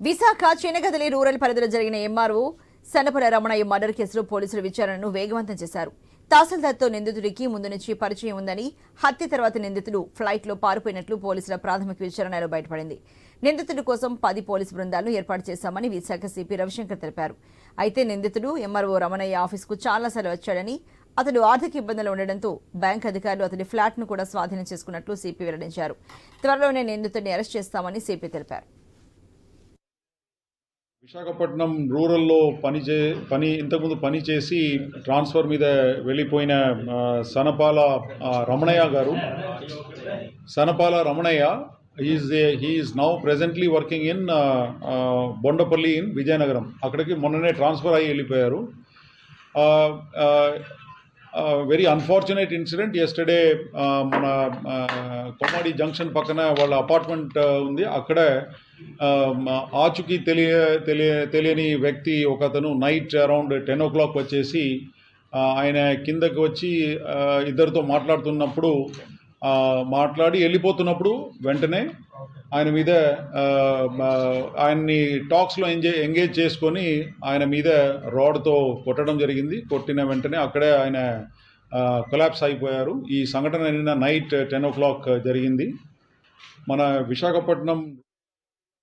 Visakha Chinagadili rural పరిధిలో జరిగిన MRO Sanapala Ramanaiah murder కేసులో పోలీసులు విచారణను వేగవంతం చేశారు. తహసీల్దార్తో నిందితుడికి ముందు నుంచి పరిచయం ఉందని హత్య తర్వాత నిందితుడు ఫ్లైట్లో పారిపోయినట్లు పోలీసుల ప్రాథమిక విచారణలో బయటపడింది. నిందితుడి కోసం పది పోలీసు బృందాలను ఏర్పాటు చేశామని విశాఖ సిపి రవిశంకర్ తెలిపారు. అయితే నిందితుడు ఎంఆర్ఓ రమణయ్య ఆఫీసుకు చాలాసార్లు వచ్చాడని అతడు ఆర్థిక ఇబ్బందులు ఉండడంతో బ్యాంక్ అధికారులు అతడి ఫ్లాట్ను కూడా స్వాధీనం చేసుకున్నట్లు సిపి వెల్లడించారు. త్వరలోనే నిందితుడిని అరెస్ట్ చేస్తామని సిపి తెలిపారు. విశాఖపట్నం రూరల్లో పని చే పని ఇంతకుముందు పని చేసి ట్రాన్స్ఫర్ మీద వెళ్ళిపోయిన సనపాల రమణయ్య గారు. Sanapala Ramanayya is he is now presently working in Bondapalli in Vizianagaram. అక్కడికి మొన్ననే ట్రాన్స్ఫర్ అయ్యి వెళ్ళిపోయారు. వెరీ అన్ఫార్చునేట్ ఇన్సిడెంట్ ఎస్టర్డే మన కొమాడి జంక్షన్ పక్కన వాళ్ళ అపార్ట్మెంట్ ఉంది. అక్కడ ఆచుకి తెలియ తెలియ తెలియని వ్యక్తి ఒకతను night around ten o'clock వచ్చేసి ఆయన కిందకి వచ్చి ఇద్దరితో మాట్లాడుతున్నప్పుడు మాట్లాడి వెళ్ళిపోతున్నప్పుడు వెంటనే ఆయన మీద ఆయన్ని టాక్స్లో ఎంజాయ్ ఎంగేజ్ చేసుకొని ఆయన మీద రాడ్తో కొట్టడం జరిగింది. కొట్టిన వెంటనే అక్కడే ఆయన కొలాప్స్ అయిపోయారు. ఈ సంఘటన నిన్న నైట్ టెన్ ఓ క్లాక్ జరిగింది. మన విశాఖపట్నం